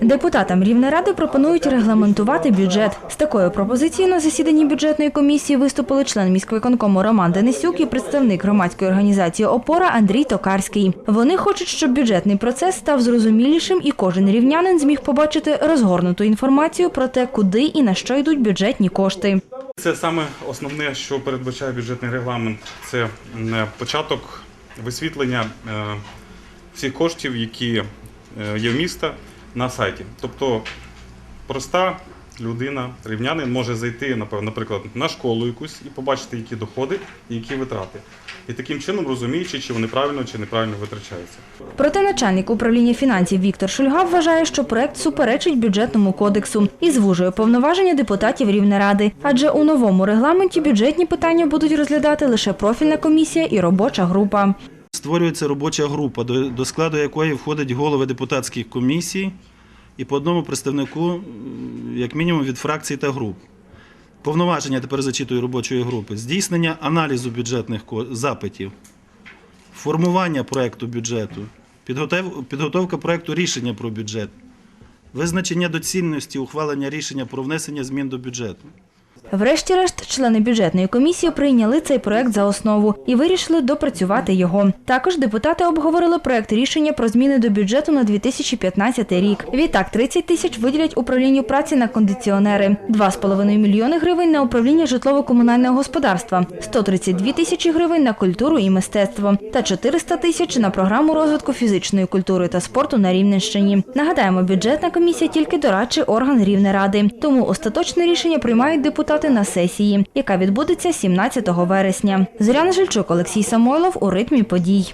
Депутатам Рівнеради пропонують регламентувати бюджет. З такою пропозицією на засіданні бюджетної комісії виступили член міськвиконкому Роман Денисюк і представник громадської організації Опора Андрій Токарський. Вони хочуть, щоб бюджетний процес став зрозумілішим і кожен рівнянин зміг побачити розгорнуту інформацію про те, куди і на що йдуть бюджетні кошти. Це саме основне, що передбачає бюджетний регламент, це початок висвітлення е, всіх коштів, які е, є в міста на сайті. Тобто проста людина, рівнянин може зайти, наприклад, на школу якусь і побачити, які доходи і які витрати. І таким чином розуміючи, чи вони правильно чи неправильно витрачаються. Проте начальник управління фінансів Віктор Шульга вважає, що проект суперечить бюджетному кодексу і звужує повноваження депутатів Рівнеради. Адже у новому регламенті бюджетні питання будуть розглядати лише профільна комісія і робоча група. Створюється робоча група, до, складу якої входять голови депутатських комісій і по одному представнику, як мінімум, від фракцій та груп. Повноваження тепер зачитую робочої групи: здійснення аналізу бюджетних запитів, формування проекту бюджету, підготов- підготовка проекту рішення про бюджет, визначення доцільності ухвалення рішення про внесення змін до бюджету. Врешті-решт, члени бюджетної комісії прийняли цей проект за основу і вирішили допрацювати його. Також депутати обговорили проект рішення про зміни до бюджету на 2015 рік. Відтак 30 тисяч виділять управлінню праці на кондиціонери, 2,5 мільйони гривень на управління житлово-комунального господарства, 132 тисячі гривень на культуру і мистецтво та 400 тисяч на програму розвитку фізичної культури та спорту на Рівненщині. Нагадаємо, бюджетна комісія тільки дорадчий орган Рівнеради, тому остаточне рішення приймають депутати на сесії, яка відбудеться 17 вересня. Зоряна Жильчук, Олексій Самойлов у ритмі подій.